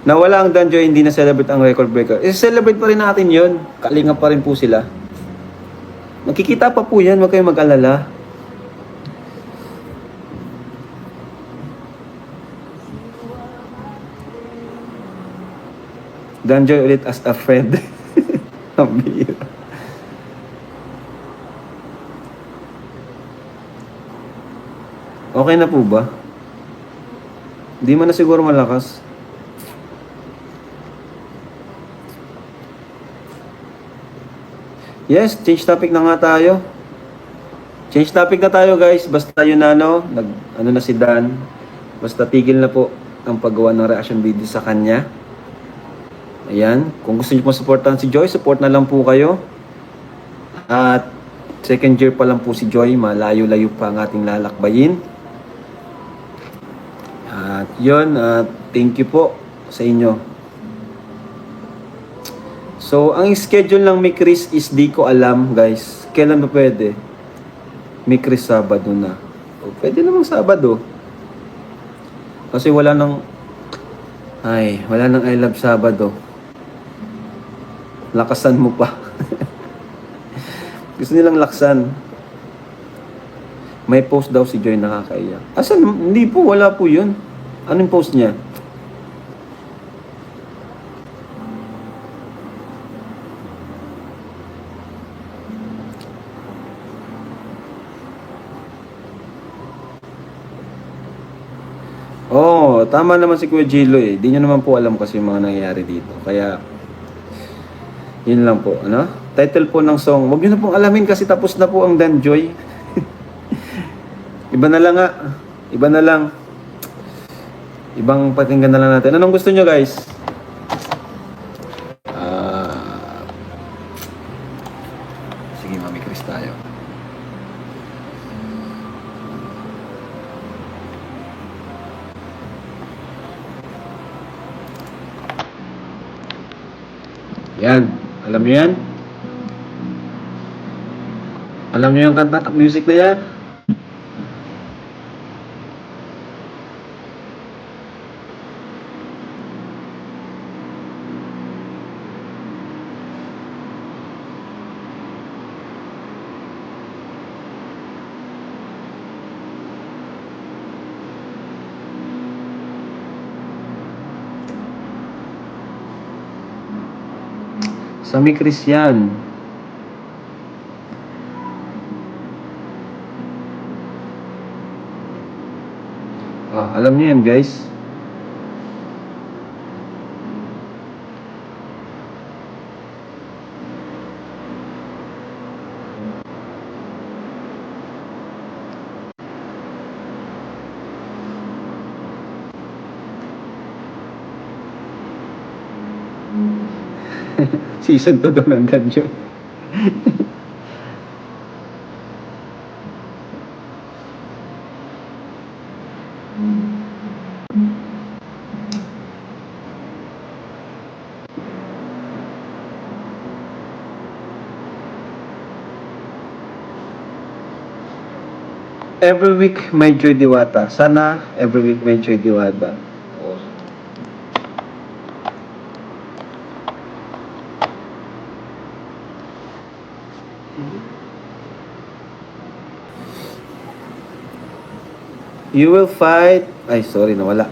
Nawala ang Danjoy, hindi na celebrate ang record breaker. Eh, celebrate pa rin natin yon. Kalinga pa rin po sila. Magkikita pa po yan, huwag kayong mag-alala. Danjoy ulit as a friend. Ang. Okay na po ba? Di man na siguro malakas. Yes, change topic na nga tayo. Change topic na tayo guys. Basta yun na ano, nag, ano na si Dan. Basta tigil na po ang paggawa ng reaction video sa kanya. Ayan. Kung gusto niyo po supportan si Joy, support na lang po kayo. At second year pa lang po si Joy. Malayo-layo pa ang ating lalakbayin. At yun, at thank you po sa inyo. So, ang schedule ng may Chris is di ko alam, guys. Kailan ba pwede? May Chris Sabado na. O, pwede namang Sabado. Kasi wala nang... Ay, wala nang I Love Sabado. Lakasan mo pa. Gusto nilang laksan. May post daw si Joy nakakaiyak. Asan? Hindi po, wala po yun. Anong post niya? Tama naman si Kuya Gilo eh. Di nyo naman po alam kasi yung mga nangyayari dito. Kaya, yun lang po. Ano? Title po ng song. Huwag nyo na pong alamin kasi tapos na po ang Dan Joy. Iba na lang nga. Iba na lang. Ibang pakinggan na lang natin. Anong gusto nyo guys? Ah, sige, Mami Chris tayo. Yan. Alam niyo yan? Alam niyo yung kanta, music na yan? Sami Christian. Ah, alam niyo yan, guys. Season 2 daw ng dungeon. Every week may Joy Diwata. Sana every week may Joy Diwata. You will fight. Ay, sorry, nawala.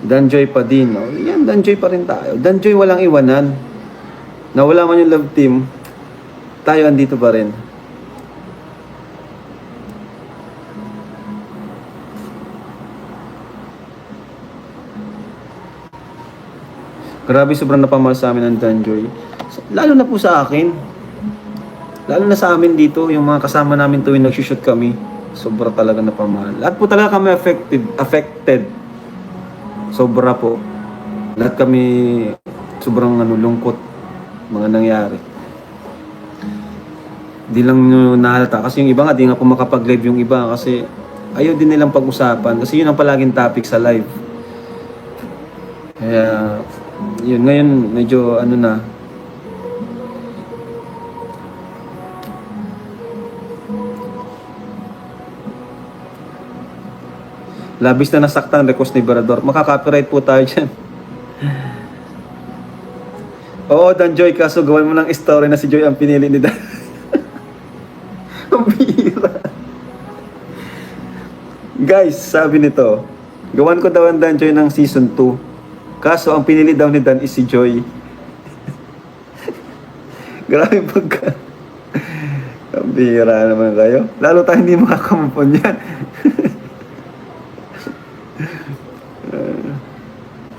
Danjoy pa din. No? Yan, Danjoy pa rin tayo. Danjoy walang iwanan. Nawala man yung love team. Tayo andito pa rin. Grabe, sobrang napamahal sa amin ang Danjoy. Lalo na po sa akin. Lalo na sa amin dito, yung mga kasama namin tuwing nagsushoot kami. Sobra talaga napamahal. Lahat po talaga kami affected. affected. Sobra po. Lahat kami sobrang ano, lungkot mga nangyari. Di lang nyo nahalata. Kasi yung iba nga, di nga po makapag-live yung iba kasi ayaw din nilang pag-usapan. Kasi yun ang palaging topic sa live. Kaya, yun, ngayon medyo ano na, labis na nasaktan request ni Berador. Makaka-copyright po tayo dyan. Oo, Dan Joy, kaso gawan mo ng story na si Joy ang pinili ni Dan. ang. Guys, sabi nito, gawan ko daw ang Dan Joy ng season 2. Kaso ang pinili daw ni Dan is si Joy. Grabe pagka... ang naman kayo. Lalo tayo hindi makakamupon yan.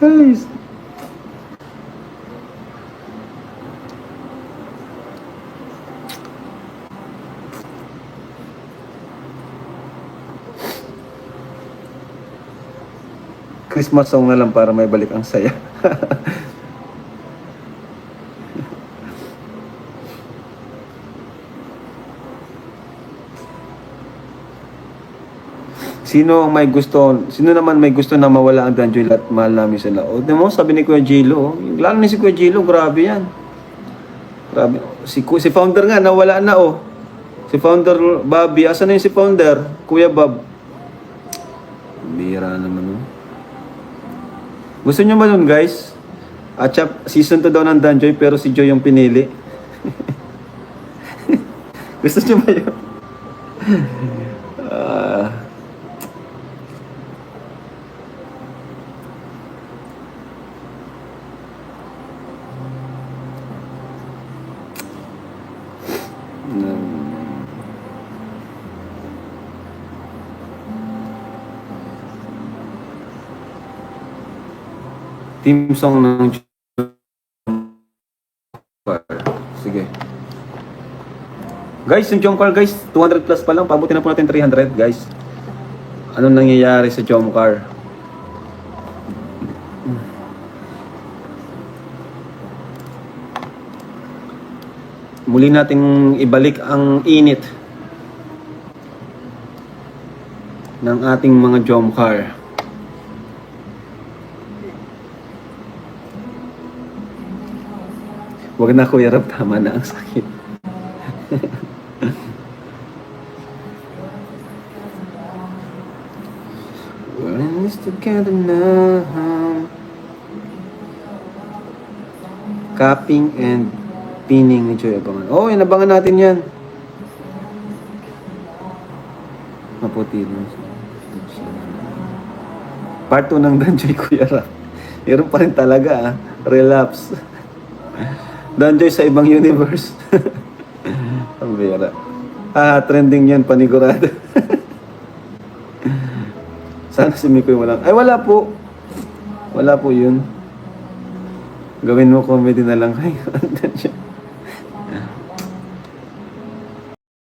Ay, Christmas song na lang para may balik ang saya. Sino ang may gusto, sino naman may gusto na mawala ang Danjoy at mahal namin sila? O, mo, sabi ni Kuya Jilo, oh. lalo ni si Kuya Jilo, grabe yan. Grabe. Si, si founder nga, nawala na oh. Si founder Bobby, asa na yung si founder? Kuya Bob. Bira naman oh. Gusto nyo ba nun guys? At season 2 daw ng Danjoy pero si Joy yung pinili. Gusto nyo ba yun? Team song ng. Sige. Guys, yung Jungkook guys, 200 plus pa lang. Pabuti na po natin 300 guys. Anong nangyayari sa Jomcar? Muli nating ibalik ang init ng ating mga Jomcar. Huwag na Kuya Rab, tama na ang sakit. We're in this together now. Cupping and pinning ni Joy Abangan. Oo, oh, inabangan natin yan. Maputi na. Part 2 ng Danjoy Kuya Rap. Meron pa rin talaga ah. Relapse. Danjoy sa ibang universe. Ang bira. Ah, trending yan, panigurado. Sana si Mikoy walang... Ay, wala po. Wala po yun. Gawin mo comedy na lang kayo.